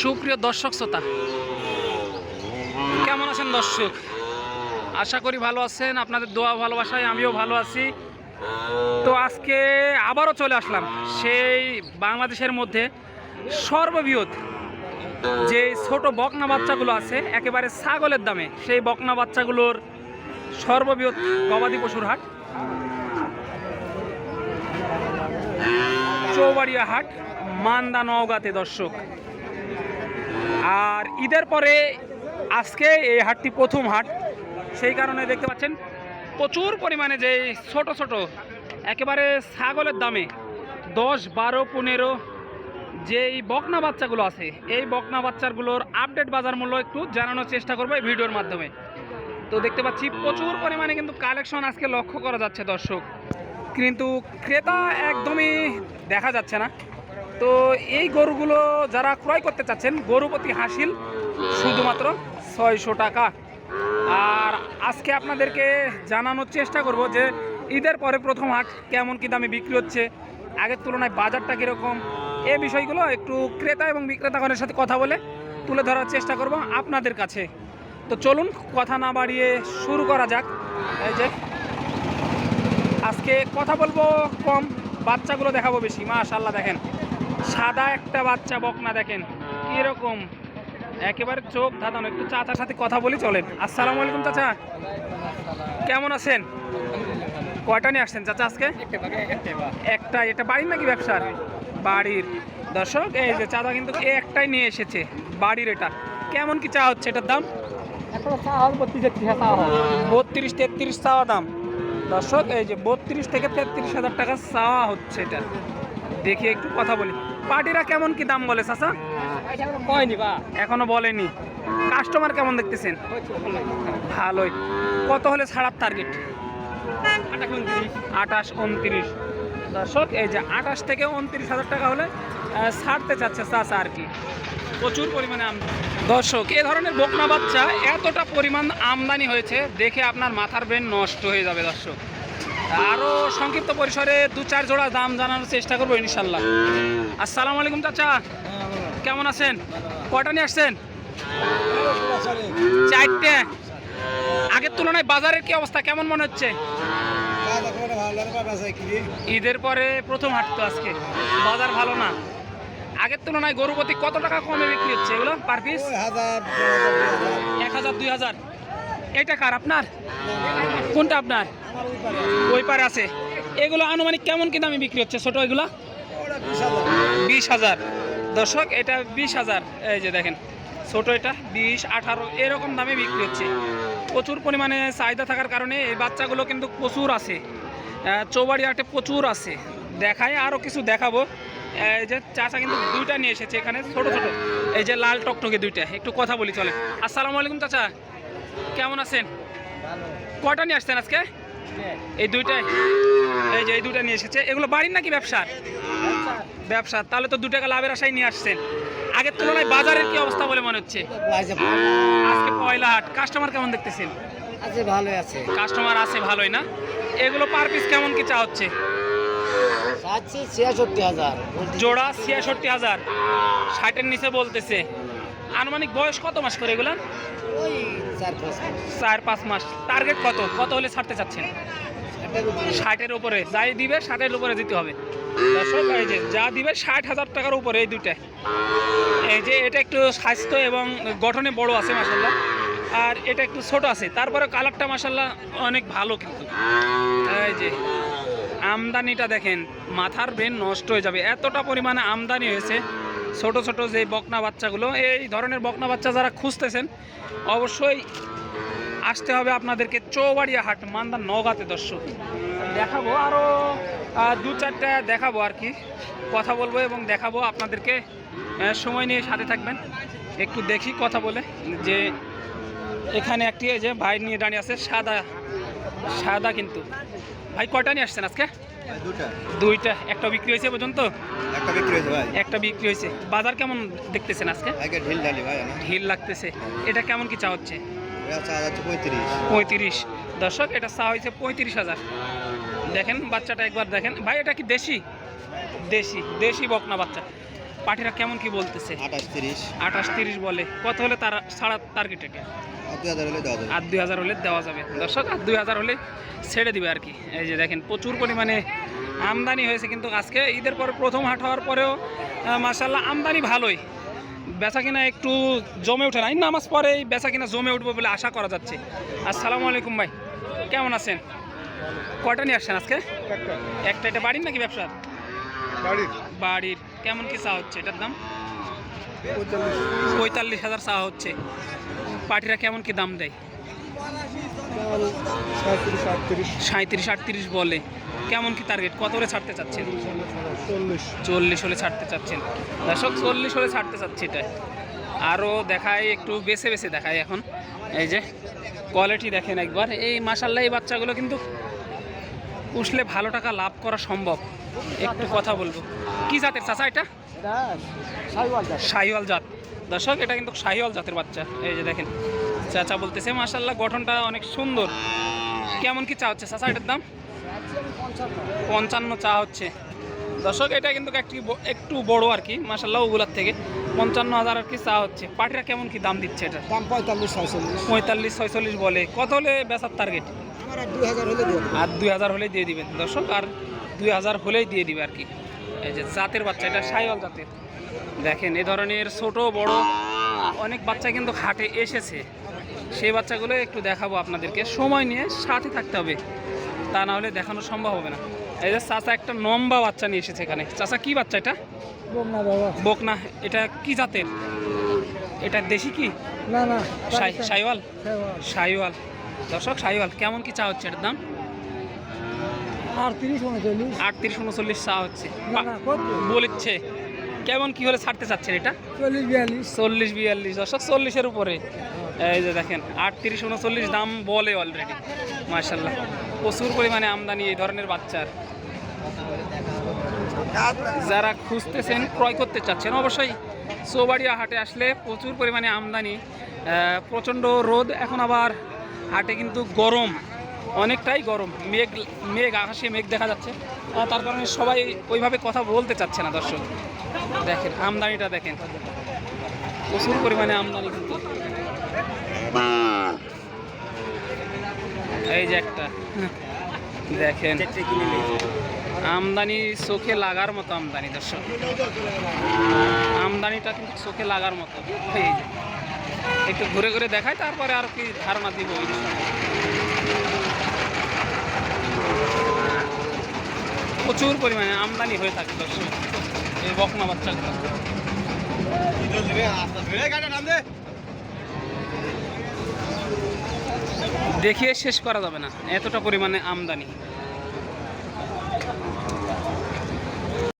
সুপ্রিয় দর্শক শ্রোতা, কেমন আছেন দর্শক? আশা করি ভালো আছেন, আপনাদের দোয়া ভালোবাসায় আমিও ভালো আছি। তো আজকে আবারও চলে আসলাম সেই বাংলাদেশের মধ্যে সর্ববৃহৎ যে ছোট বকনা বাচ্চাগুলো আছে, একেবারে ছাগলের দামে। সেই বকনা বাচ্চাগুলোর সর্ববৃহৎ গবাদি পশুর হাট, চৌবাড়িয়া হাট, মান্দা নওগাঁতে দর্শক। আর ঈদের পরে আজকে এই হাটটি প্রথম হাট। সেই কারণে দেখতে পাচ্ছেন, প্রচুর পরিমাণে যে ছোট ছোট, একেবারে ছাগলের দামে দশ, বারো, পনেরো যে এই বকনা বাচ্চাগুলো আছে, এই বকনা বাচ্চাগুলোর আপডেট বাজার মূল্য একটু জানানোর চেষ্টা করব এই ভিডিওর মাধ্যমে। তো দেখতে পাচ্ছি, প্রচুর পরিমাণে কিন্তু কালেকশন আজকে লক্ষ্য করা যাচ্ছে দর্শক। কিন্তু ক্রেতা একদমই দেখা যাচ্ছে না। তো এই গরুগুলো যারা ক্রয় করতে চাচ্ছেন, গরু প্রতি হাসিল শুধুমাত্র ছয়শো টাকা। আর আজকে আপনাদেরকে জানানোর চেষ্টা করব যে ঈদের পরে প্রথম হাট কেমন কী দামে বিক্রি হচ্ছে, আগের তুলনায় বাজারটা কীরকম, এ বিষয়গুলো একটু ক্রেতা এবং বিক্রেতাগণের সাথে কথা বলে তুলে ধরার চেষ্টা করব আপনাদের কাছে। তো চলুন, কথা না বাড়িয়ে শুরু করা যাক। এই যে, আজকে কথা বলব কম, বাচ্চাগুলো দেখাবো বেশি মাশাল্লাহ দেখেন। সাদা একটা বাচ্চা বকনা দেখেন। কীরকম? একেবারে চোখ ধাঁধানো। একটু চাচার সাথে কথা বলি চলেন। আসসালামু আলাইকুম চাচা। কেমন আছেন? কয়টা নিয়ে আসছেন চাচা আজকে? একটা এটা বাড়ির নাকি ব্যবসার? বাড়ির। দর্শক এই যে চাচা কিন্তু একটাই নিয়ে এসেছে বাড়ির এটা। কেমন কি চা হচ্ছে এটার দাম? বত্রিশ তেত্রিশ চাওয়া দাম। দর্শক এই যে বত্রিশ থেকে তেত্রিশ হাজার টাকা চাওয়া হচ্ছে এটা। দেখি একটু কথা বলি। পার্টিরা কেমন কি দাম বলে চাচা? এখনও বলেনি। কাস্টমার কেমন দেখতেছেন? ভালোই। কত হলে ছাড়ার টার্গেট আঠাশ উনত্রিশ। দর্শক এই যে আঠাশ থেকে উনত্রিশ হাজার টাকা হলে ছাড়তে চাচ্ছে চাচা আর কি। প্রচুর পরিমাণে আমদানি দর্শক এ ধরনের বকনা বাচ্চা এতটা পরিমাণ আমদানি হয়েছে দেখে আপনার মাথার ব্রেন নষ্ট হয়ে যাবে দর্শক। আরও সংক্ষিপ্ত পরিসরে দু চার জোড়া দাম জানানোর চেষ্টা করব ইনশাল্লাহ। আসসালামু আলাইকুম চাচা। কেমন আছেন? কটা নিয়ে আসছেন? চারটে। আগের তুলনায় বাজারের কি অবস্থা? কেমন মনে হচ্ছে? ঈদের পরে প্রথম হাট তো আজকে। বাজার ভালো না। আগের তুলনায় গরু কত টাকা কমে বিক্রি হচ্ছে এগুলো? পার পিস এক হাজার, দুই হাজার। এটা কার আপনার? কোনটা আপনার? ওই পারে আছে। এগুলো আনুমানিক কেমন কি দামে বিক্রি হচ্ছে? ছোট এগুলো? বিশ হাজার। দর্শক, এটা বিশ হাজার। এই যে দেখেন, ছোট এটা বিশ, আঠারো, এরকম দামে বিক্রি হচ্ছে। প্রচুর পরিমাণে চাহিদা থাকার কারণে এই বাচ্চাগুলো কিন্তু প্রচুর আছে। চৌবাড়ি হাটে প্রচুর আছে। দেখায় আরও কিছু দেখাবো। এই যে চাচা কিন্তু দুইটা নিয়ে এসেছে এখানে, ছোট ছোট। এই যে লাল টকটকে দুইটা। একটু কথা বলি চলে আসসালামু আলাইকুম, চাচা। কেমন আছেন? কটা নিয়ে আসছেন আজকে? এই দুইটাই। এই যে এই দুইটা নিয়ে এসেছে। এগুলো বাড়ির নাকি ব্যবসার ব্যবসা। তাহলে তো দু টাকা লাভের আশায় নিয়ে আসছেন। আগের তুলনায় বাজারের কি অবস্থা বলে মনে হচ্ছে? আজকে পয়লা হাট। কাস্টমার কেমন দেখতেছেন? আছে ভালো আছে। কাস্টমার আছে ভালোই না? এগুলো পার পিস কেমন কি চা হচ্ছে? ছিয়াষট্টি হাজার। জোড়া ছিয়াষট্টি হাজার। ষাটের নিচে বলতেছে। আনুমানিক বয়স কত মাস করে এগুলা? চার পাঁচ মাস। টার্গেট কত? কত হলে ছাড়তে চাচ্ছেন? ষাটের উপরে। যাই দিবে ষাটের উপরে দিতে হবে। দর্শক এই যে যা দিবে ষাট হাজার টাকার উপরে এই দুইটা। এই যে এটা একটু স্বাস্থ্য এবং গঠনে বড় আছে মাসাল্লাহ আর এটা একটু ছোট আছে। তারপরে কালারটা মাসাল্লাহ অনেক ভালো কিন্তু। এই যে আমদানিটা দেখেন মাথার ব্রেন নষ্ট হয়ে যাবে। এতটা পরিমাণে আমদানি হয়েছে। ছোট ছোট যে বকনা বাচ্চাগুলো, এই ধরনের বকনা বাচ্চা যারা খুঁজতেছেন, অবশ্যই আসতে হবে আপনাদেরকে চৌবাড়িয়া হাট মান্দা নগাতে দর্শক। দেখাবো আরও দু চারটা দেখাবো আর কি, কথা বলব এবং দেখাবো আপনাদেরকে সময় নিয়ে সাথে থাকবেন। একটু দেখি কথা বলে যে এখানে একটি যে ভাই নিয়ে দাঁড়িয়ে আছে, সাদা সাদা কিন্তু। ভাই কয়টা নিয়ে আসছেন আজকে? দুটা দুইটা। একটা বিক্রি হয়েছে পর্যন্ত? একটা বিক্রি হয়েছে ভাই। একটা বিক্রি হয়েছে। বাজার কেমন দেখতেছেন আজকে? ঢিল ঢালি ভাই ঢিল লাগতেছে। এটা কেমন কি চা হচ্ছে? পঁয়ত্রিশ। দর্শক এটা চা হয়েছে পঁয়ত্রিশ হাজার। দেখেন বাচ্চাটা একবার দেখেন। ভাই এটা কি দেশি? দেশি দেশি বকনা বাচ্চা। পাটিরা কেমন কি বলতেছে? আঠাশ তিরিশ। আঠাশ তিরিশ বলে। কত হলে তার ছাড়া টার্গেট এটা আর দুই হাজার হলে দেওয়া যাবে। আর দুই হাজার হলে দেওয়া যাবে। দর্শক আর দুই হাজার হলে ছেড়ে দিবে আর কি। এই যে দেখেন প্রচুর পরিমাণে আমদানি হয়েছে কিন্তু আজকে। ঈদের পরে প্রথম হাট হওয়ার পরেও মাসাল্লাহ আমদানি ভালোই। বেচা কিনা একটু জমে ওঠে না এই নামাজ পরে এই বেচা কিনা জমে উঠবে বলে আশা করা যাচ্ছে। আসসালামু আলাইকুম ভাই কেমন আছেন? কয়টা নিয়ে আসছেন আজকে? একটা এটা বাড়ির নাকি ব্যবসার? বাড়ির। বাড়ির। কেমন কি চা হচ্ছে? এটার দাম? পঁয়তাল্লিশ। হাজার চা হচ্ছে। পাটিরা কেমন কি দাম দেয়? সাঁত্রিশ আটত্রিশ বলে। কেমন কি টার্গেট কত হলে ছাড়তে চাচ্ছেন? চল্লিশ। চল্লিশ হলে ছাড়তে চাচ্ছেন। দর্শক চল্লিশ হলে ছাড়তে চাচ্ছে এটা। আরও দেখায় একটু বেছে বেছে দেখায় এখন। এই যে কোয়ালিটি দেখেন একবার। এই মাসাল্লাহ এই বাচ্চাগুলো কিন্তু পুষলে ভালো টাকা লাভ করা সম্ভব? একটু কথা বলব। কি জাতের চাচা এটা? শাহিওয়াল জাত। দর্শক এটা কিন্তু শাহিওয়াল জাতের বাচ্চা। এই যে দেখেন চাচা বলতেছে মাসাল্লাহ গঠনটা অনেক সুন্দর। কেমন কি চা হচ্ছে চাচা এটার দাম? পঞ্চান্ন চা হচ্ছে। দর্শক এটা কিন্তু একটি একটু বড় আর কি মাসাল্লাহ ওগুলার থেকে। পঞ্চান্ন হাজার আর কি চা হচ্ছে। পাটিরা কেমন কি দাম দিচ্ছে এটা? দাম পঁয়তাল্লিশ ছয়চল্লিশ। পঁয়তাল্লিশ ছয়চল্লিশ বলে। কত হলে বেচার টার্গেট আর দুই হাজার হলে দেবো। আর দুই হাজার হলেই দিয়ে দিবেন। দর্শক আর দুই হাজার হলেই দিয়ে দিবে আর কি। এই যে জাতের বাচ্চা এটা সাইওয়াল জাতের। দেখেন এ ধরনের ছোট বড় অনেক বাচ্চা কিন্তু হাটে এসেছে। সেই বাচ্চাগুলো একটু দেখাবো আপনাদেরকে। সময় নিয়ে সাথে থাকতে হবে। তা না হলে দেখানো সম্ভব হবে না। এই যে চাচা একটা লম্বা বাচ্চা নিয়ে এসেছে এখানে। চাচা কি বাচ্চা এটা? না বকনা এটা কি জাতের? এটা দেশি কি? না না সাই- সাইওয়াল। সাইওয়াল। দর্শক সাইওয়াল কেমন কি চা হচ্ছে এটার দাম? আটত্রিশ উনচল্লিশ। চা হচ্ছে। বলেছে কেমন কি হলে ছাড়তে চাচ্ছেন এটা? চল্লিশ বিয়াল্লিশ। চল্লিশ বিয়াল্লিশ। দর্শক চল্লিশের উপরে। এই যে দেখেন আটত্রিশ উনচল্লিশ দাম বলে অলরেডি মার্শাল্লাহ প্রচুর পরিমাণে আমদানি এই ধরনের বাচ্চার। যারা খুঁজতেছেন ক্রয় করতে চাচ্ছেন অবশ্যই চৌবাড়িয়া হাটে আসলে প্রচুর পরিমাণে আমদানি। প্রচণ্ড রোদ এখন আবার হাটে কিন্তু গরম, অনেকটাই গরম। মেঘ মেঘ, আকাশে মেঘ দেখা যাচ্ছে। তার কারণে সবাই ওইভাবে কথা বলতে চাচ্ছে না, দর্শক। দেখেন, আমদানিটা দেখেন। প্রচুর পরিমাণে আমদানি কিন্তু। এই যে একটা, দেখেন। আমদানি চোখে লাগার মতো আমদানি, দর্শক। আমদানিটা কিন্তু চোখে লাগার মতো। এই যে। একটু ঘুরে ঘুরে দেখায় তারপরে আর কি ধারণা দিব প্রচুর পরিমাণে আমদানি হয়ে থাকে দর্শক, এই বকনা বাচ্চাগুলো। দেখিয়ে শেষ করা যাবে না, এতটা পরিমাণে আমদানি।